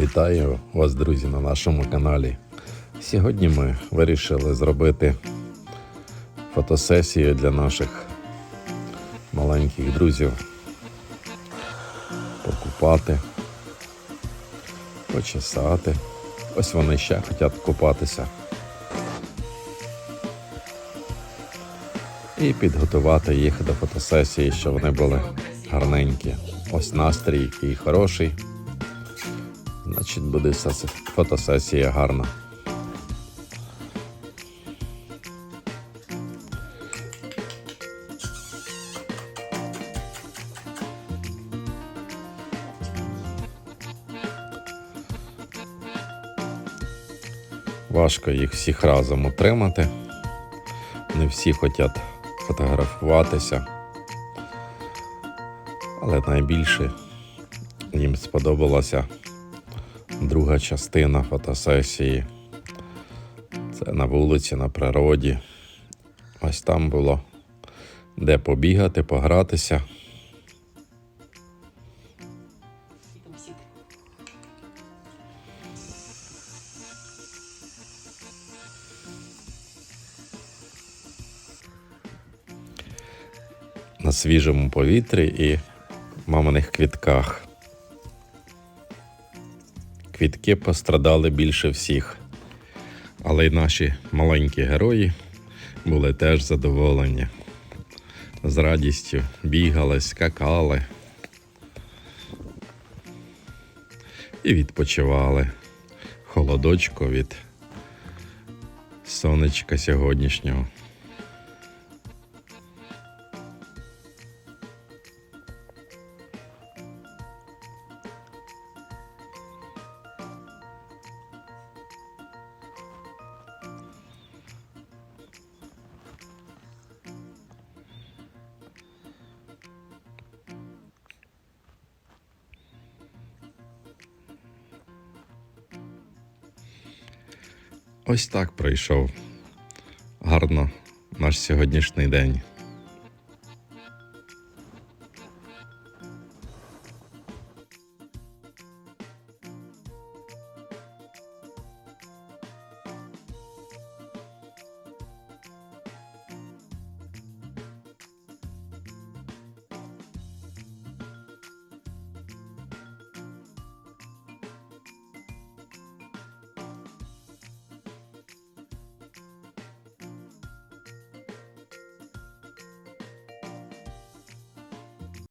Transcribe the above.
Вітаю вас, друзі, на нашому каналі. Сьогодні ми вирішили зробити фотосесію для наших маленьких друзів. Покупати, почесати. Ось вони ще хочуть купатися. І підготувати їх до фотосесії, щоб вони були гарненькі. Ось настрій який хороший. Значить, буде сес- фотосесія гарна. Важко їх всіх разом утримати. Не всі хочуть фотографуватися. Але найбільше їм сподобалася друга частина фотосесії. Це на вулиці, на природі. Ось там було де побігати, погратися. На свіжому повітрі і маминих квітках. Квітки пострадали більше всіх, але й наші маленькі герої були теж задоволені. З радістю бігали, скакали і відпочивали. Холодочко від сонечка сьогоднішнього. Ось так пройшов гарно наш сьогоднішній день.